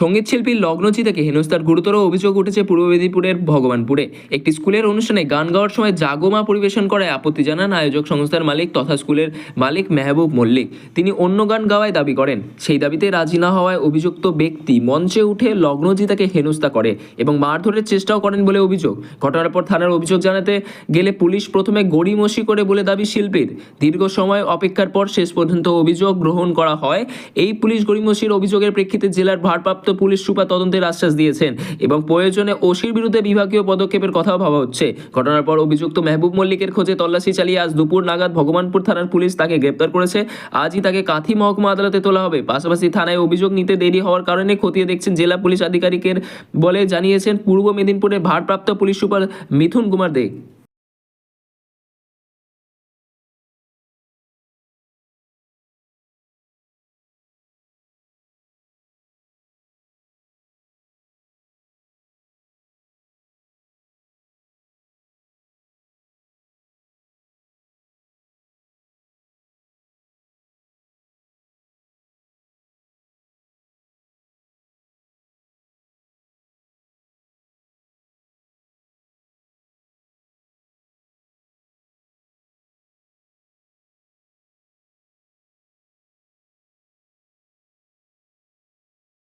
সংগীত শিল্পী লগ্নজি থেকে হেনস্থার গুরুতর অভিযোগ উঠেছে পূর্ব মেদিনীপুরের ভগবানপুরে। একটি স্কুলের অনুষ্ঠানে গান গাওয়ার সময় জাগোমা পরিবেশন করায় আপত্তি জানান আয়োজক সংস্থার মালিক তথা স্কুলের মালিক মেহবুব মল্লিক। তিনি অন্য গান গাওয়ায় দাবি করেন, সেই দাবিতে রাজি না হওয়ায় অভিযুক্ত ব্যক্তি মঞ্চে উঠে লগ্নজি তাকে হেনস্থা করে এবং মারধরের চেষ্টাও করেন বলে অভিযোগ। ঘটনার পর থানার অভিযোগ জানাতে গেলে পুলিশ প্রথমে গড়িমসি করে বলে দাবি শিল্পীর। দীর্ঘ সময় অপেক্ষার পর শেষ পর্যন্ত অভিযোগ গ্রহণ করা হয়। এই পুলিশ গড়িমসির অভিযোগের প্রেক্ষিতে জেলার ভারপ্রাপ্ত পুলিশ সুপার তদন্তের আশ্বাস দিয়েছেন এবং প্রয়োজনে ওসির বিরুদ্ধে বিভাগীয় পদক্ষেপের কথাও ভাবা হচ্ছে। ঘটনার পর অভিযুক্ত মেহবুব মল্লিকের খোঁজে তল্লাশি চালিয়ে আজ দুপুর নাগাদ ভগবানপুর থানার পুলিশ তাকে গ্রেপ্তার করেছে। আজই তাকে কাথি মহকুমা আদালতে তোলা হবে। পাশাপাশি থানায় অভিযোগ নিতে দেরি হওয়ার কারণে খতিয়ে দেখছেন জেলা পুলিশ আধিকারিকের বলে জানিয়েছেন, পূর্ব মেদিনীপুরের ভারপ্রাপ্ত পুলিশ সুপার মিথুন কুমার দে।